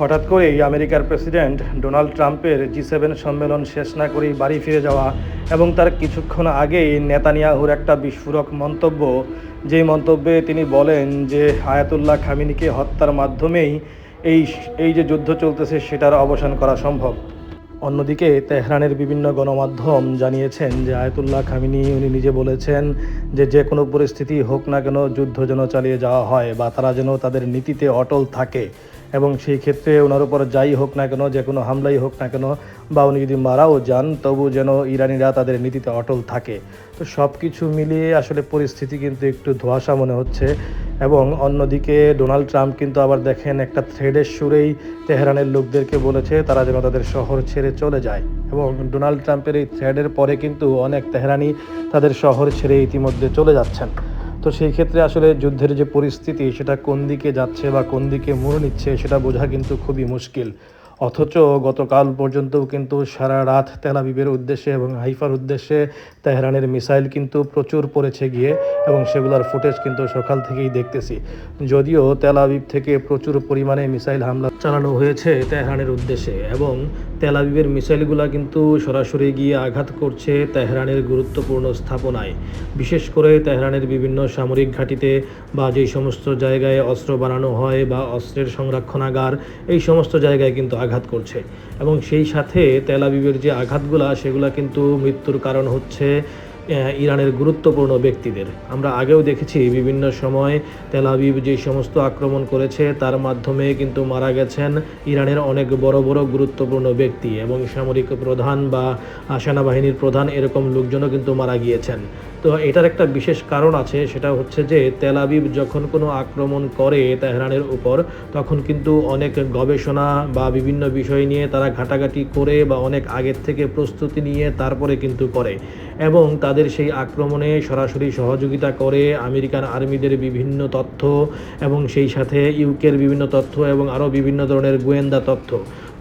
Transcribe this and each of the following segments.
হঠাৎ করেই আমেরিকার প্রেসিডেন্ট ডোনাল্ড ট্রাম্পের জি সেভেন সম্মেলন শেষ না করেই বাড়ি ফিরে যাওয়া এবং তার কিছুক্ষণ আগেই নেতানিয়াহুর একটা বিস্ফোরক মন্তব্য। যেই মন্তব্যে তিনি বলেন যে আয়াতুল্লাহ খামিনিকে হত্যার মাধ্যমেই এই এই যে যুদ্ধ চলতেছে সেটার অবসান করা সম্ভব। অন্যদিকে তেহরানের বিভিন্ন গণমাধ্যম জানিয়েছেন যে আয়াতুল্লাহ খামিনি উনি নিজে বলেছেন যে যে কোনো পরিস্থিতি হোক না কেন যুদ্ধ যেন চালিয়ে যাওয়া হয় বা তারা যেন তাদের নীতিতে অটল থাকে। এবং সেই ক্ষেত্রে ওনার উপর যাই হোক না কেন, যে কোনো হামলাই হোক না কেন, বা উনি যদি মারাও যান, তবু যেন ইরানিরা তাদের নীতিতে অটল থাকে। তো সব কিছু মিলিয়ে আসলে পরিস্থিতি কিন্তু একটু ধোঁয়াশা মনে হচ্ছে। এবং অন্যদিকে ডোনাল্ড ট্রাম্প কিন্তু আবার দেখেন, একটা থ্রেডের সুরেই তেহরানের লোকদেরকে বলেছে, তারা যেন তাদের শহর ছেড়ে চলে যায়। এবং ডোনাল্ড ট্রাম্পের এই থ্রেডের পরে কিন্তু অনেক তেহরানি তাদের শহর ছেড়ে ইতিমধ্যে চলে যাচ্ছেন। তো সেই ক্ষেত্রে আসলে যুদ্ধের যে পরিস্থিতি, সেটা কোন দিকে যাচ্ছে বা কোন দিকে মোড় নিচ্ছে, সেটা বোঝা কিন্তু খুবই মুশকিল। অথচ গতকাল পর্যন্তও কিন্তু সারা রাত তেলাবিবের উদ্দেশ্যে এবং হাইফার উদ্দেশ্যে তেহরানের মিসাইল কিন্তু প্রচুর পড়েছে গিয়ে এবং সেগুলোর ফুটেজ কিন্তু সকাল থেকেই দেখতেছি। যদিও তেলাবিব থেকে প্রচুর পরিমাণে মিসাইল হামলা চালানো হয়েছে তেহরানের উদ্দেশ্যে এবং তেলাবিবের মিসাইলগুলো কিন্তু সরাসরি গিয়ে আঘাত করছে তেহরানের গুরুত্বপূর্ণ স্থাপনায়। বিশেষ করে তেহরানের বিভিন্ন সামরিক ঘাঁটিতে বা যেই সমস্ত জায়গায় অস্ত্র বানানো হয় বা অস্ত্রের সংরক্ষণাগার, এই সমস্ত জায়গায় কিন্তু আঘাত করছে। এবং সেই সাথে তেলাবিবের যে আঘাতগুলা, সেগুলা কিন্তু মৃত্যুর কারণ হচ্ছে ইরানের গুরুত্বপূর্ণ ব্যক্তিদের। আমরা আগেও দেখেছি বিভিন্ন সময় তেল আবিব যে সমস্ত আক্রমণ করেছে, তার মাধ্যমে কিন্তু মারা গেছেন ইরানের অনেক বড় বড় গুরুত্বপূর্ণ ব্যক্তি এবং সামরিক প্রধান বা সেনাবাহিনীর প্রধান এরকম লোকজনও কিন্তু মারা গিয়েছেন। তো এটার একটা বিশেষ কারণ আছে, সেটা হচ্ছে যে তেল আবিব যখন কোনো আক্রমণ করে তেহরানের উপর, তখন কিন্তু অনেক গবেষণা বা বিভিন্ন বিষয় নিয়ে তারা ঘাটাঘাটি করে বা অনেক আগের থেকে প্রস্তুতি নিয়ে তারপরে কিন্তু করে। এবং তাদের সেই আক্রমণে সরাসরি সহযোগিতা করে আমেরিকান আর্মিদের বিভিন্ন তথ্য এবং সেই সাথে ইউকের বিভিন্ন তথ্য এবং আরও বিভিন্ন ধরনের গোয়েন্দা তথ্য।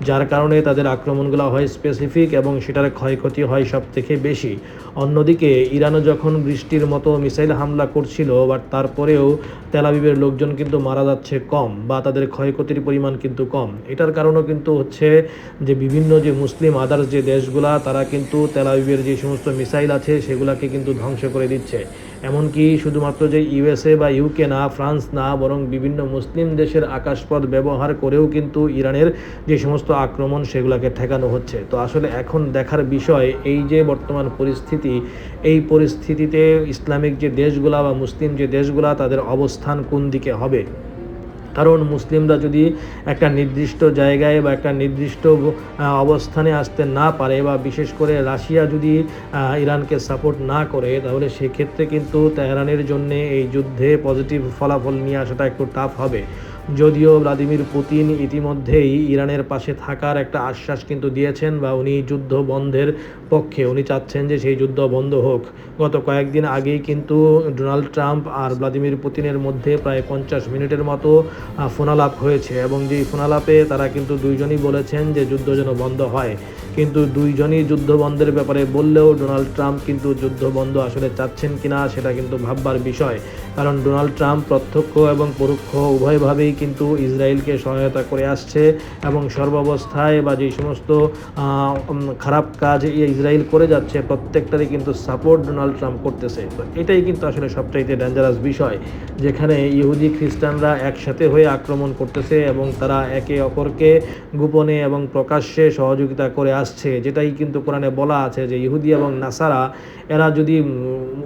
যার কারণে তাদের আক্রমণগুলো হয় স্পেসিফিক এবং সেটার ক্ষয়ক্ষতি হয় সব থেকে বেশি। অন্যদিকে, ইরানও যখন বৃষ্টির মতো মিসাইল হামলা করছিল, বাট তারপরেও তেলাবিবের লোকজন কিন্তু মারা যাচ্ছে কম বা তাদের ক্ষয়ক্ষতির পরিমাণ কিন্তু কম। এটার কারণও কিন্তু হচ্ছে যে বিভিন্ন যে মুসলিম আদার্স যে দেশগুলা, তারা কিন্তু তেলাবিবের যে সমস্ত মিসাইল আছে, সেগুলাকে কিন্তু ধ্বংস করে দিচ্ছে। এমনকি শুধুমাত্র যে ইউএসএ বা ইউকে না, ফ্রান্স না, বরং বিভিন্ন মুসলিম দেশের আকাশপথ ব্যবহার করেও কিন্তু ইরানের যে সমস্ত আক্রমণ সেগুলোকে ঠেকানো হচ্ছে। তো আসলে এখন দেখার বিষয় এই যে বর্তমান পরিস্থিতি, এই পরিস্থিতিতে ইসলামিক যে দেশগুলা বা মুসলিম যে দেশগুলা, তাদের অবস্থান কোন দিকে হবে? কারণ মুসলিমরা যদি একটা নির্দিষ্ট জায়গায় বা একটা নির্দিষ্ট অবস্থানে আসতে না পারে বা বিশেষ করে রাশিয়া যদি ইরানকে সাপোর্ট না করে, তাহলে সেক্ষেত্রে কিন্তু তেহরানের জন্য এই যুদ্ধে পজিটিভ ফলাফল নিয়ে আসাটা একটু টাফ হবে। যদিও ভ্লাদিমির পুতিন ইতিমধ্যেই ইরানের পাশে থাকার একটা আশ্বাস কিন্তু দিয়েছেন বা উনি যুদ্ধ বন্ধের পক্ষে। উনি চাচ্ছেন যে সেই যুদ্ধ বন্ধ হোক। গত কয়েকদিন আগেই কিন্তু ডোনাল্ড ট্রাম্প আর ভ্লাদিমির পুতিনের মধ্যে প্রায় পঞ্চাশ মিনিটের মতো ফোনালাপ হয়েছে এবং যেই ফোনালাপে তারা কিন্তু দুইজনই বলেছেন যে যুদ্ধ যেন বন্ধ হয়। কিন্তু দুইজনই যুদ্ধ বন্ধের ব্যাপারে বললেও ডোনাল্ড ট্রাম্প কিন্তু যুদ্ধ বন্ধ আসলে চাচ্ছেন কি না সেটা কিন্তু ভাববার বিষয়। কারণ ডোনাল্ড ট্রাম্প প্রত্যক্ষ এবং পরোক্ষ উভয়ভাবেই কিন্তু ইসরায়েলকে সহায়তা করে আসছে এবং সর্বাবস্থায় বা যে সমস্ত খারাপ কাজ ইসরায়েল করে যাচ্ছে, প্রত্যেকটারই কিন্তু সাপোর্ট ডোনাল্ড ট্রাম্প করতেছে। তো এটাই কিন্তু আসলে সবচাইতে ডেঞ্জারাস বিষয়, যেখানে ইহুদি খ্রিস্টানরা একসাথে হয়ে আক্রমণ করতেছে এবং তারা একে অপরকে গোপনে এবং প্রকাশ্যে সহযোগিতা করে আসছে যেটাই কিন্তু কোরআনে বলা আছে যে ইহুদি এবং নাসারা, এরা যদি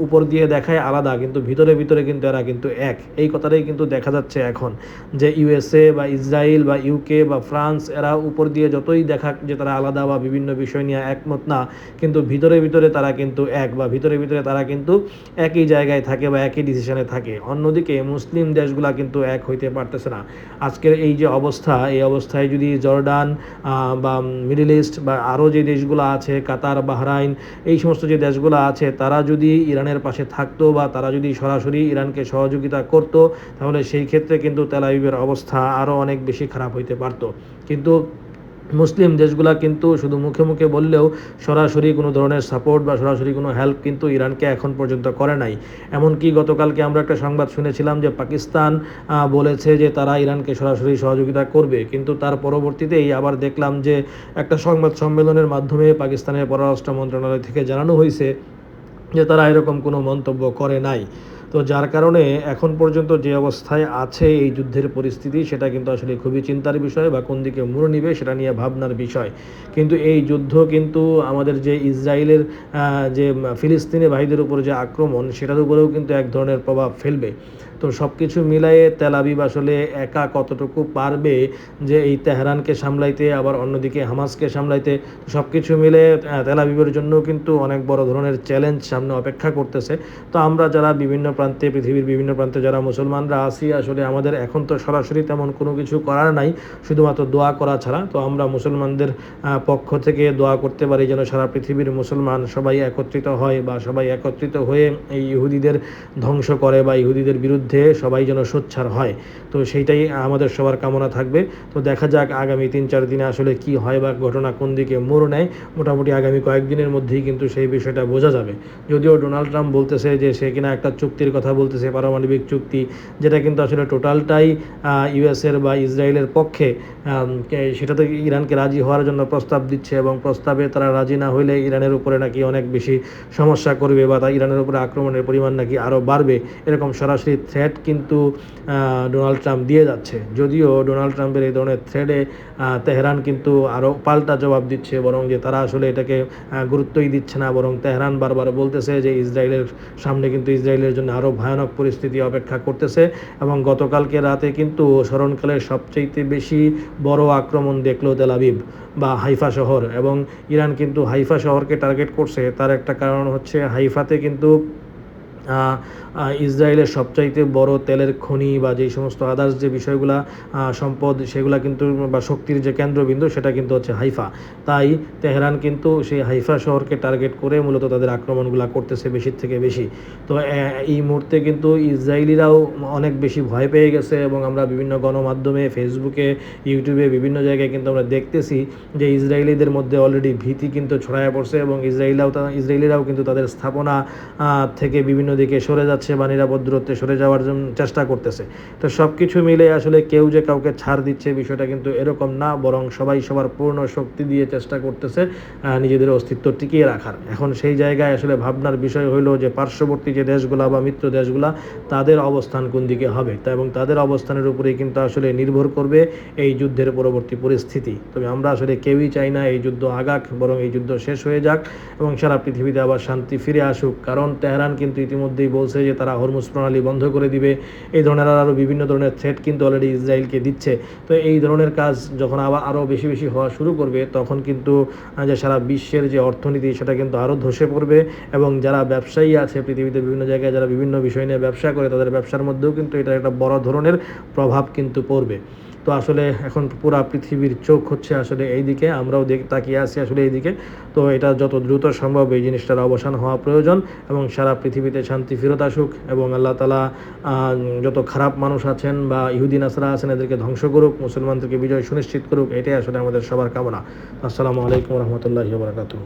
উপর দিয়ে দেখায় আলাদা, কিন্তু ভিতরে ভিতরে কিন্তু এরা কিন্তু এক। এই কথাটাই কিন্তু দেখা যাচ্ছে এখন যে ইউএসএ বা ইসরায়েল বা ইউকে বা ফ্রান্স, এরা উপর দিয়ে যতই দেখা যে তারা আলাদা বা বিভিন্ন বিষয় নিয়ে একমত না, কিন্তু ভিতরে ভিতরে তারা কিন্তু এক বা ভিতরে ভিতরে তারা কিন্তু একই জায়গায় থাকে বা একই ডিসিশনে থাকে। অন্যদিকে মুসলিম দেশগুলা কিন্তু এক হইতে পারতেছে না। আজকের এই যে অবস্থা, এই অবস্থায় যদি জর্ডান বা মিডল ইস্ট বা আরও যে দেশগুলো আছে, কাতার, বাহরাইন, এই সমস্ত যে দেশগুলো আছে, তারা যদি ইরানের পাশে থাকতো বা তারা যদি সরাসরি ইরানকে সহযোগিতা করত, তাহলে সেই ক্ষেত্রে কিন্তু তেলাইবের অবস্থা আরও অনেক বেশি খারাপ হইতে পারতো। কিন্তু মুসলিম দেশগুলা কিন্তু শুধু মুখে মুখে বললেও সরাসরি কোনো ধরনের সাপোর্ট বা সরাসরি কোনো হেল্প কিন্তু ইরানকে এখন পর্যন্ত করে নাই। এমনকি গতকালকে আমরা একটা সংবাদ শুনেছিলাম যে পাকিস্তান বলেছে যে তারা ইরানকে সরাসরি সহযোগিতা করবে। কিন্তু তার পরবর্তীতেই আবার দেখলাম যে একটা সংবাদ সম্মেলনের মাধ্যমে পাকিস্তানের পররাষ্ট্র মন্ত্রণালয় থেকে জানানো হয়েছে যে তারা এরকম কোনো মন্তব্য করে নাই। তো যার কারণে এখন পর্যন্ত যে অবস্থায় আছে এই যুদ্ধের পরিস্থিতি, সেটা কিন্তু আসলে খুবই চিন্তার বিষয় বা কোন দিকে মুড়ে নিবে সেটা নিয়ে ভাবনার বিষয়। কিন্তু এই যুদ্ধ কিন্তু আমাদের যে ইসরায়েলের যে ফিলিস্তিনি ভাইদের উপর যে আক্রমণ, সেটার উপরেও কিন্তু এক ধরনের প্রভাব ফেলবে। তো সব কিছু মিলায়ে তেল আবিব আসলে একা কতটুকু পারবে যে এই তেহরানকে সামলাইতে আবার অন্যদিকে হামাসকে সামলাইতে? সব কিছু মিলে আহ, তেল আবিবের জন্য কিন্তু অনেক বড় ধরনের চ্যালেঞ্জ সামনে অপেক্ষা করতেছে। তো আমরা যারা বিভিন্ন প্রান্তে পৃথিবীর বিভিন্ন প্রান্তে যারা মুসলমানরা আছি আসলে আমাদের এখন তো সরাসরি তেমন কোনো কিছু করার নাই শুধুমাত্র দোয়া করা ছাড়া। তো আমরা মুসলমানদের পক্ষ থেকে দোয়া করতে পারি যেন সারা পৃথিবীর মুসলমান সবাই একত্রিত হয় বা সবাই একত্রিত হয়ে এই ইহুদিদের ধ্বংস করে বা ইহুদিদের বিরুদ্ধে সবাই যেন সোচ্ছার হয়। তো সেইটাই আমাদের সবার কামনা থাকবে। তো দেখা যাক আগামী তিন চার দিনে আসলে কি হয় বা ঘটনা কোন দিকে মোড় নেয়। মোটামুটি আগামী কয়েকদিনের মধ্যেই কিন্তু সেই বিষয়টা বোঝা যাবে। যদিও ডোনাল্ড ট্রাম্প বলতেছে যে সে কিনা একটা চুক্তির কথা বলতেছে, পারমাণবিক চুক্তি, যেটা কিন্তু আসলে টোটালটাই ইউএসের বা ইসরায়েলের পক্ষে সেটাতে ইরানকে রাজি হওয়ার জন্য প্রস্তাব দিচ্ছে এবং প্রস্তাবে তারা রাজি না হইলে ইরানের উপরে নাকি অনেক বেশি সমস্যা করবে বা তা ইরানের উপরে আক্রমণের পরিমাণ নাকি আরও বাড়বে, এরকম সরাসরি থ্রেট কিন্তু ডোনাল্ড ট্রাম্প দিয়ে যাচ্ছে। যদিও ডোনাল্ড ট্রাম্পের এই ধরনের থ্রেডে তেহরান কিন্তু আরও পাল্টা জবাব দিচ্ছে, বরং যে তারা আসলে এটাকে গুরুত্বই দিচ্ছে না, বরং তেহরান বারবার বলতেছে যে ইসরায়েলের সামনে কিন্তু ইসরায়েলের জন্য আরও ভয়ানক পরিস্থিতি অপেক্ষা করতেছে এবং গতকালকে রাতে কিন্তু স্মরণকালের সবচেয়ে বেশি বড় আক্রমণ দেখল তেল আবিব বা হাইফা শহর এবং ইরান কিন্তু হাইফা শহরকে টার্গেট করছে। তার একটা কারণ হচ্ছে হাইফাতে কিন্তু ইসরায়েলের সবচাইতে বড় তেলের খনি বা যেই সমস্ত আদার্স যে বিষয়গুলা সম্পদ, সেগুলা কিন্তু, বা শক্তির যে কেন্দ্রবিন্দু, সেটা কিন্তু হচ্ছে হাইফা। তাই তেহরান কিন্তু সেই হাইফা শহরকে টার্গেট করে মূলত তাদের আক্রমণগুলা করতেছে বেশির থেকে বেশি। তো এই মুহূর্তে কিন্তু ইসরায়েলিরাও অনেক বেশি ভয় পেয়ে গেছে এবং আমরা বিভিন্ন গণমাধ্যমে ফেসবুকে ইউটিউবে বিভিন্ন জায়গায় কিন্তু আমরা দেখতেছি যে ইসরায়েলিদের মধ্যে অলরেডি ভীতি কিন্তু ছড়ায় পড়ছে এবং ইসরায়েলরাও ইসরায়েলিরাও কিন্তু তাদের স্থাপনা থেকে বিভিন্ন দিকে সরে যাচ্ছে বা নিরাপদ দূরত্বে সরে যাওয়ার জন্য চেষ্টা করতেছে। তো সব কিছু মিলে আসলে কেউ যে কাউকে ছাড় দিচ্ছে বিষয়টা কিন্তু এরকম না, বরং সবাই সবার পূর্ণ শক্তি দিয়ে চেষ্টা করতেছে নিজেদের অস্তিত্ব টিকিয়ে রাখার। এখন সেই জায়গায় আসলে ভাবনার বিষয় হলো যে পার্শ্ববর্তী যে দেশগুলা বা মিত্র দেশগুলা, তাদের অবস্থান কোন দিকে হবে? তা এবং তাদের অবস্থানের উপরেই কিন্তু আসলে নির্ভর করবে এই যুদ্ধের পরবর্তী পরিস্থিতি। তবে আমরা আসলে কেউই চাই না এই যুদ্ধ আগাক, বরং এই যুদ্ধ শেষ হয়ে যাক এবং সারা পৃথিবীতে আবার শান্তি ফিরে আসুক। কারণ তেহরান কিন্তু ইতিমধ্যেই বলছে যে তারা হরমুজ প্রণালী বন্ধ করে দিবে। এই ধরনের আরও বিভিন্ন ধরনের থ্রেট কিন্তু অলরেডি ইসরায়েলকে দিচ্ছে। তো এই ধরনের কাজ যখন আবার আরও বেশি বেশি হওয়া শুরু করবে, তখন কিন্তু যে সারা বিশ্বের যে অর্থনীতি, সেটা কিন্তু আরও ধসে পড়বে এবং যারা ব্যবসায়ী আছে পৃথিবীতে বিভিন্ন জায়গায়, যারা বিভিন্ন বিষয় নিয়ে ব্যবসা করে, তাদের ব্যবসার মধ্যেও কিন্তু এটা একটা বড় ধরনের প্রভাব কিন্তু পড়বে। তো আসলে এখন পুরা পৃথিবীর চোখ হচ্ছে আসলে এই দিকে আমরাও তাকিয়ে আছি আসলে এই দিকে তো এটা যত দ্রুত সম্ভব এই জিনিসটার অবসান হওয়া প্রয়োজন এবং সারা পৃথিবীতে শান্তি ফেরত আসুক এবং আল্লাহ তালা যত খারাপ মানুষ আছেন বা ইহুদিন আসরা আছেন এদেরকে ধ্বংস করুক, মুসলমানদেরকে বিজয় সুনিশ্চিত করুক, এটাই আসলে আমাদের সবার কামনা। আসসালামু আলাইকুম রহমতুল্লাহ বারকাতু